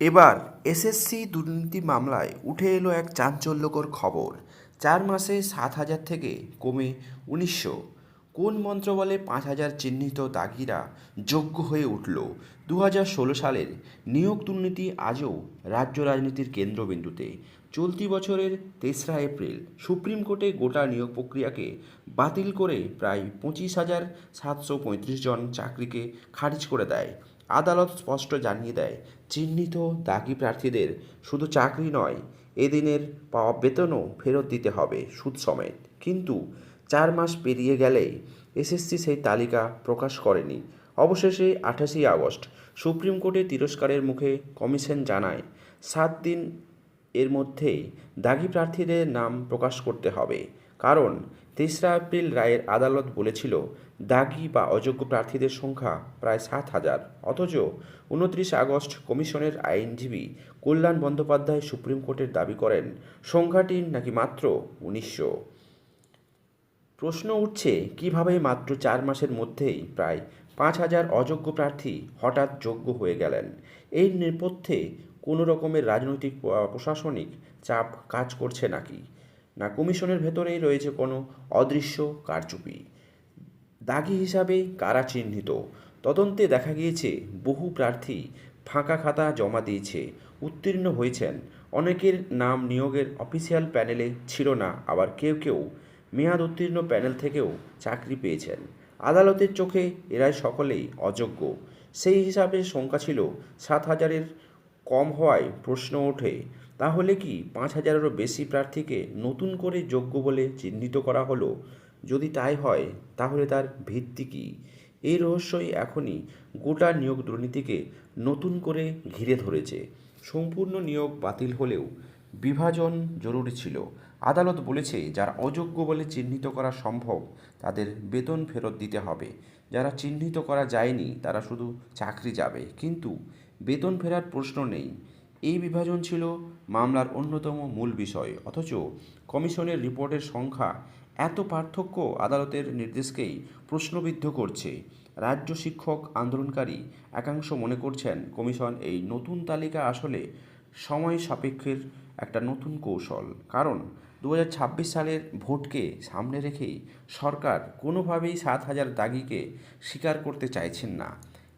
এবার এসএসসি দুর্নীতি মামলায় উঠে এলো এক চাঞ্চল্যকর খবর। চার মাসে সাত হাজার থেকে কমে উনিশশো। কোন মন্ত্র বলে পাঁচ হাজার চিহ্নিত দাগিরা যোগ্য হয়ে উঠল? দু হাজার ষোলো সালের নিয়োগ দুর্নীতি আজও রাজ্য রাজনীতির কেন্দ্রবিন্দুতে। চলতি বছরের তেসরা এপ্রিল সুপ্রিম কোর্টে গোটা নিয়োগ প্রক্রিয়াকে বাতিল করে প্রায় পঁচিশ হাজার সাতশো পঁয়ত্রিশ জন চাকরিকে খারিজ করে দেয়। আদালত স্পষ্ট জানিয়ে দেয়, চিহ্নিত দাগি প্রার্থীদের শুধু চাকরি নয়, এদিনের পাওয়া বেতনও ফেরত দিতে হবে সুদ সমেত। কিন্তু চার মাস পেরিয়ে গেলেই এসএসসি সেই তালিকা প্রকাশ করেনি। অবশেষে আঠাশে আগস্ট সুপ্রিম কোর্টে তিরস্কারের মুখে কমিশন জানায়, সাত দিন এর মধ্যেই দাগি প্রার্থীদের নাম প্রকাশ করতে হবে। কারণ তেসরা এপ্রিল রায়ের আদালত বলেছিল, দাগি বা অযোগ্য প্রার্থীদের সংখ্যা প্রায় সাত হাজার। অথচ উনত্রিশ আগস্ট কমিশনের আইনজীবী কল্যাণ বন্দ্যোপাধ্যায় সুপ্রিম কোর্টের দাবি করেন সংখ্যাটি নাকি মাত্র উনিশশো। প্রশ্ন উঠছে, কীভাবে মাত্র চার মাসের মধ্যেই প্রায় পাঁচ হাজার অযোগ্য প্রার্থী হঠাৎ যোগ্য হয়ে গেলেন? এই নেপথ্যে কোনো রকমের রাজনৈতিক প্রশাসনিক চাপ কাজ করছে নাকি? না কমিশনের ভেতরেই রয়েছে কোনো অদৃশ্য কারচুপি? দাগি হিসাবে কারা চিহ্নিত? তদন্তে দেখা গিয়েছে, বহু প্রার্থী ফাঁকা খাতা জমা দিয়েছে, উত্তীর্ণ হয়েছেন। অনেকের নাম নিয়োগের অফিসিয়াল প্যানেলে ছিল না, আবার কেউ কেউ মেয়াদ উত্তীর্ণ প্যানেল থেকেও চাকরি পেয়েছেন। আদালতের চোখে এরাই সকলেই অযোগ্য। সেই হিসাবে সংখ্যা ছিল, সাত হাজারের কম হওয়ায় প্রশ্ন ওঠে, তাহলে কি পাঁচ হাজারেরও বেশি প্রার্থীকে নতুন করে যোগ্য বলে চিহ্নিত করা হলো? যদি তাই হয়, তাহলে তার ভিত্তি কী? এই রহস্যই এখনই গোটা নিয়োগ দুর্নীতিকে নতুন করে ঘিরে ধরেছে। সম্পূর্ণ নিয়োগ বাতিল হলেও বিভাজন জরুরি ছিল। আদালত বলেছে, যারা অযোগ্য বলে চিহ্নিত করা সম্ভব, তাদের বেতন ফেরত দিতে হবে। যারা চিহ্নিত করা যায়নি, তারা শুধু চাকরি যাবে। কিন্তু বেতন ফেরার প্রশ্ন নেই। এই বিভাজন ছিল মামলার অন্যতম মূল বিষয়। অথচ কমিশনের রিপোর্টের সংখ্যা এত পার্থক্য আদালতের নির্দেশকেই প্রশ্নবিদ্ধ করছে। রাজ্য শিক্ষক আন্দোলনকারী একাংশ মনে করছেন, কমিশন এই নতুন তালিকা আসলে সময় সাপেক্ষের একটা নতুন কৌশল। কারণ দু হাজার ছাব্বিশ সালের ভোটকে সামনে রেখেই সরকার কোনোভাবেই সাত হাজার দাগিকে স্বীকার করতে চাইছেন না।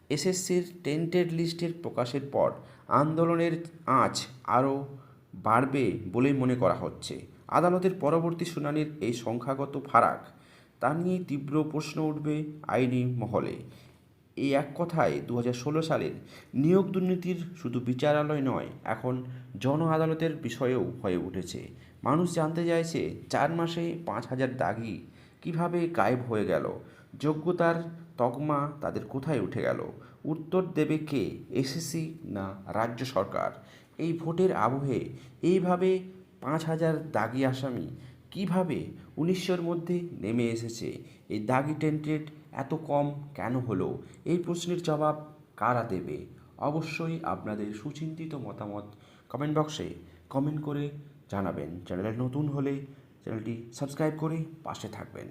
এসএসসির টেন্টেড লিস্টের প্রকাশের পর আন্দোলনের আঁচ আরও বাড়বে বলেই মনে করা হচ্ছে। আদালতের পরবর্তী শুনানির এই সংখ্যাগত ফারাক তা নিয়ে তীব্র প্রশ্ন উঠবে আইনি মহলে। এই এক কথায় দু সালের নিয়োগ দুর্নীতির শুধু বিচারালয় নয়, এখন জন আদালতের বিষয়েও হয়ে উঠেছে। মানুষ জানতে চাইছে, চার মাসে পাঁচ হাজার দাগি কীভাবে গায়েব হয়ে গেল? যোগ্যতার তকমা তাদের কোথায় উঠে গেল? উত্তর দেবে কে, এসএসসি না রাজ্য সরকার? এই ভোটের আবহে এইভাবে পাঁচ হাজার দাগি আসামি কীভাবে উনিশশোর মধ্যে নেমে এসেছে? এই দাগি টেন্টেড এত কম কেন হলো? এই প্রশ্নের জবাব কারা দেবে? অবশ্যই আপনাদের সুচিন্তিত মতামত কমেন্ট বক্সে কমেন্ট করে জানাবেন। চ্যানেলে নতুন হলে চ্যানেলটি সাবস্ক্রাইব করে পাশে থাকবেন।